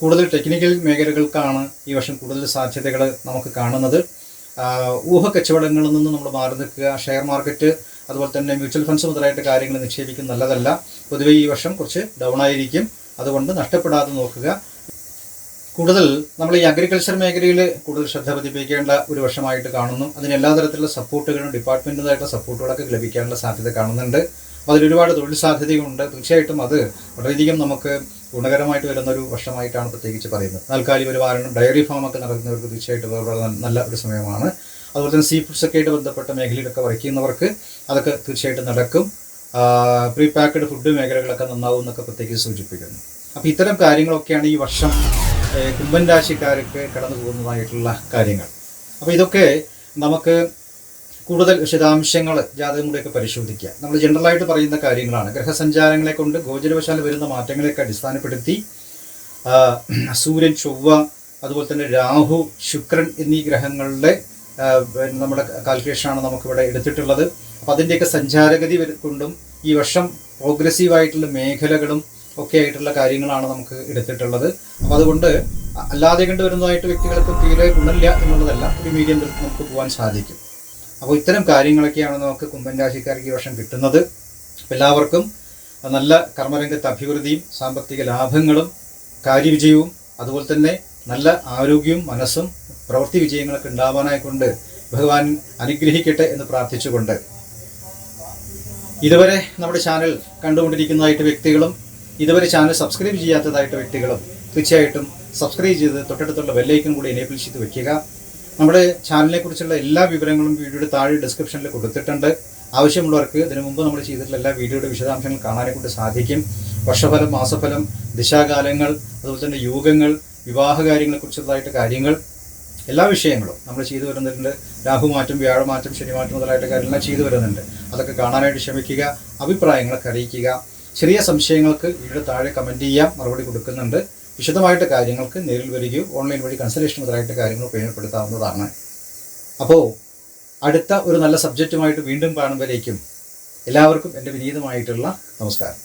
കൂടുതൽ ടെക്നിക്കൽ മേഖലകൾക്കാണ് ഈ വർഷം കൂടുതൽ സാധ്യതകൾ നമുക്ക് കാണുന്നത്. ഊഹ ഊഹക്കച്ചവടങ്ങളിൽ നിന്ന് നമ്മൾ മാറി നിൽക്കുക ഷെയർ മാർക്കറ്റ് അതുപോലെ തന്നെ മ്യൂച്വൽ ഫണ്ട്സ് മുതലായിട്ട് കാര്യങ്ങൾ നിക്ഷേപിക്കുന്നത് നല്ലതല്ല. പൊതുവെ ഈ വർഷം കുറച്ച് ഡൗൺ ആയിരിക്കും. അതുകൊണ്ട് നഷ്ടപ്പെടാതെ നോക്കുക. കൂടുതൽ നമ്മൾ ഈ അഗ്രികൾച്ചർ മേഖലയിൽ കൂടുതൽ ശ്രദ്ധ പതിപ്പിക്കേണ്ട ഒരു വർഷമായിട്ട് കാണുന്നു. അതിന് എല്ലാ തരത്തിലുള്ള സപ്പോർട്ടുകളും ഡിപ്പാർട്ട്മെന്റിനായിട്ടുള്ള സപ്പോർട്ടുകളൊക്കെ ലഭിക്കാനുള്ള സാധ്യത കാണുന്നുണ്ട്. അപ്പോൾ അതിലൊരുപാട് തൊഴിൽ സാധ്യതയുണ്ട്. തീർച്ചയായിട്ടും അത് വളരെയധികം നമുക്ക് ഗുണകരമായിട്ട് വരുന്ന ഒരു വർഷമായിട്ടാണ് പ്രത്യേകിച്ച് പറയുന്നത്. താൽക്കാലിക വാരണം ഡയറി ഫാമൊക്കെ നടക്കുന്നവർക്ക് തീർച്ചയായിട്ടും നല്ല ഒരു സമയമാണ്. അതുപോലെ തന്നെ സീ ഫുഡ്സൊക്കെ ആയിട്ട് ബന്ധപ്പെട്ട മേഖലയിലൊക്കെ വർക്ക് ചെയ്യുന്നവർക്ക് അതൊക്കെ തീർച്ചയായിട്ടും നടക്കും. പ്രീ പാക്ക്ഡ് ഫുഡ് മേഖലകളൊക്കെ നന്നാവും എന്നൊക്കെ പ്രത്യേകിച്ച് സൂചിപ്പിക്കുന്നു. അപ്പോൾ ഇത്തരം കാര്യങ്ങളൊക്കെയാണ് ഈ വർഷം കുംഭൻ രാശിക്കാർക്ക് കടന്നു പോകുന്നതായിട്ടുള്ള കാര്യങ്ങൾ. അപ്പോൾ ഇതൊക്കെ നമുക്ക് കൂടുതൽ വിശദാംശങ്ങൾ ജാതകം കൂടെയൊക്കെ പരിശോധിക്കുക നമ്മൾ ജനറലായിട്ട് പറയുന്ന കാര്യങ്ങളാണ്. ഗ്രഹസഞ്ചാരങ്ങളെ കൊണ്ട് ഗോചരവശാൽ വരുന്ന മാറ്റങ്ങളെയൊക്കെ അടിസ്ഥാനപ്പെടുത്തി സൂര്യൻ ചൊവ്വ അതുപോലെ തന്നെ രാഹു ശുക്രൻ എന്നീ ഗ്രഹങ്ങളുടെ നമ്മുടെ കാൽക്കുലേഷനാണ് നമുക്കിവിടെ എടുത്തിട്ടുള്ളത്. അപ്പം അതിന്റെയൊക്കെ സഞ്ചാരഗതി കൊണ്ടും ഈ വർഷം പ്രോഗ്രസീവായിട്ടുള്ള മേഖലകളും ഒക്കെ ആയിട്ടുള്ള കാര്യങ്ങളാണ് നമുക്ക് എടുത്തിട്ടുള്ളത്. അപ്പോൾ അതുകൊണ്ട് അല്ലാതെ കണ്ടുവരുന്നതായിട്ട് വ്യക്തികൾക്ക് തീരെ ഗുണമില്ല എന്നുള്ളതല്ല. ഒരു മീഡിയം നമുക്ക് പോകാൻ സാധിക്കും. അപ്പോൾ ഇത്തരം കാര്യങ്ങളൊക്കെയാണ് നമുക്ക് കുംഭൻ രാശിക്കാർക്ക് ഈ വർഷം കിട്ടുന്നത്. എല്ലാവർക്കും നല്ല കർമ്മരംഗത്തെ അഭിവൃദ്ധിയും സാമ്പത്തിക ലാഭങ്ങളും കാര്യവിജയവും അതുപോലെ തന്നെ നല്ല ആരോഗ്യവും മനസ്സും പ്രവൃത്തി വിജയങ്ങളൊക്കെ ഉണ്ടാവാനായിക്കൊണ്ട് ഭഗവാൻ അനുഗ്രഹിക്കട്ടെ എന്ന് പ്രാർത്ഥിച്ചുകൊണ്ട്. ഇതുവരെ നമ്മുടെ ചാനൽ കണ്ടുകൊണ്ടിരിക്കുന്നതായിട്ട് വ്യക്തികളും ഇതുവരെ ചാനൽ സബ്സ്ക്രൈബ് ചെയ്യാത്തതായിട്ട് വ്യക്തികളും തീർച്ചയായിട്ടും സബ്സ്ക്രൈബ് ചെയ്ത് തൊട്ടടുത്തുള്ള ബെല്ലൈക്കൺ കൂടി എനേബിൾ ചെയ്ത് വെക്കുക. നമ്മുടെ ചാനലിനെ കുറിച്ചുള്ള എല്ലാ വിവരങ്ങളും വീഡിയോയുടെ താഴെ ഡിസ്ക്രിപ്ഷനിൽ കൊടുത്തിട്ടുണ്ട്. ആവശ്യമുള്ളവർക്ക് ഇതിനു മുമ്പ് നമ്മൾ ചെയ്തിട്ടുള്ള എല്ലാ വീഡിയോയുടെ വിശദാംശങ്ങൾ കാണാനെ കൊണ്ട് സാധിക്കും. വർഷഫലം മാസഫലം ദിശാകാലങ്ങൾ അതുപോലെ തന്നെ യോഗങ്ങൾ വിവാഹ കാര്യങ്ങളെക്കുറിച്ചുള്ളതായിട്ട് കാര്യങ്ങൾ എല്ലാ വിഷയങ്ങളും നമ്മൾ ചെയ്തു വരുന്നുണ്ട്. രാഹുമാറ്റം വ്യാഴമാറ്റം ശനിമാറ്റം മുതലായിട്ട് കാര്യങ്ങളെല്ലാം ചെയ്തു വരുന്നുണ്ട്. അതൊക്കെ കാണാനായിട്ട് ശ്രമിക്കുക അഭിപ്രായങ്ങളൊക്കെ അറിയിക്കുക. ചെറിയ സംശയങ്ങൾക്ക് ഇവിടെ താഴെ കമന്റ് ചെയ്യാം മറുപടി കൊടുക്കുന്നുണ്ട്. വിശദമായിട്ട് കാര്യങ്ങൾക്ക് നേരിൽ വരികയോ ഓൺലൈൻ വഴി കൺസൾട്ടേഷൻ മുതലായിട്ട് കാര്യങ്ങൾ ഉപയോഗപ്പെടുത്താവുന്നതാണ്. അപ്പോൾ അടുത്ത ഒരു നല്ല സബ്ജക്റ്റുമായിട്ട് വീണ്ടും കാണുമ്പോഴേക്കും എല്ലാവർക്കും എന്റെ വിനീതമായിട്ടുള്ള നമസ്കാരം.